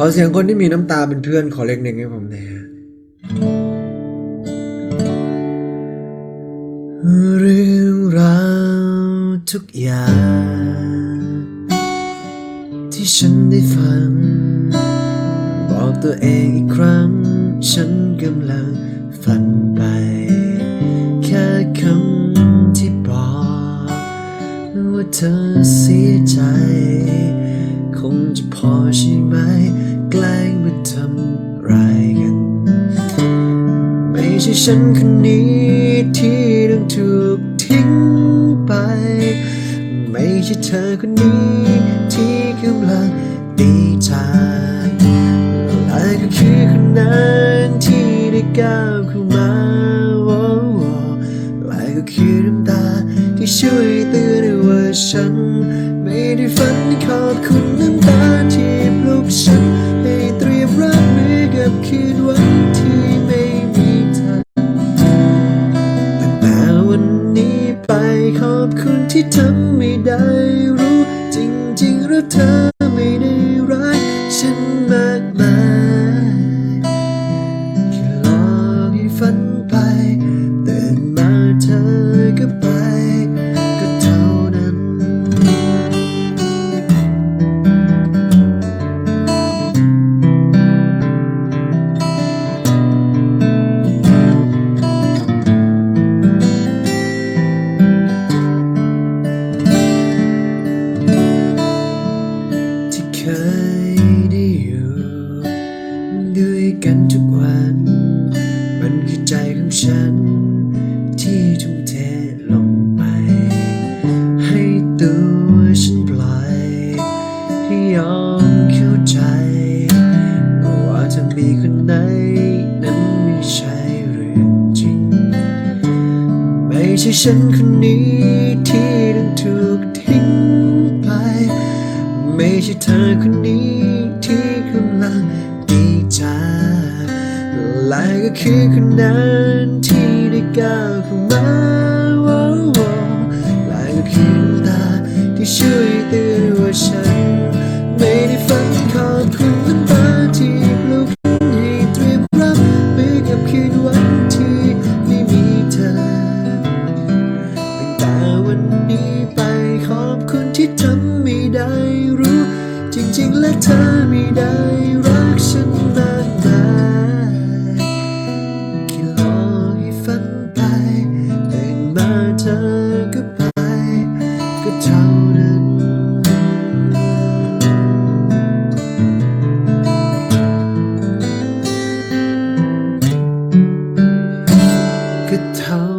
ขอเสียงคนที่มีน้ำตาเป็นเพื่อนขอเล็กหนึ่งให้ผมหน่อยฮะเรื่องราวทุกอย่าง ที่ฉันได้ฟัง บอกตัวเองอีกครั้ง ฉันกำลังฝันไป แค่คำที่บอกว่าเธอเสีย อใช่ไหม แกล้งมาทำรายกัน ไม่ใช่ฉันคนนี้ที่ต้องถูกทิ้งไป ไม่ใช่เธอคนนี้ที่กำลังดีใจและก็คือคนนั้นที่ได้ก้าวเข้ามาโอ้โอ้และก็คือน้ำตาที่ช่วยเตือนให้ว่าฉัน ไม่ได้ฝันขอบคุณ ที่ทำไม่ได้รู้จริงๆแล้วเธอ ทุกวัน มันคือใจของฉัน ที่ทุ่มเทลงไป ให้ตัวฉันปล่อย ให้ยอมเข้าใจว่าจะมีคนไหนนั้นไม่ใช่เรื่องจริง ไม่ใช่ฉันคนนี้็คือคนนั้นที่ได้ก้าวเข้ามาลายก็คือตาที่ช่วยเตือนว่าฉัน ไม่ได้ฝันขอบคุณน้ำตาที่ปลุกให้เตรียมรับมือกับคืนวันที่ไม่มีเธอตั้งแต่วันนี้ไปขอบคุณที่ทำไม่ได้รู้ จริงๆและเธอไม่ได้ มาเธอก็ไปก็เท่านั้นก็เท่า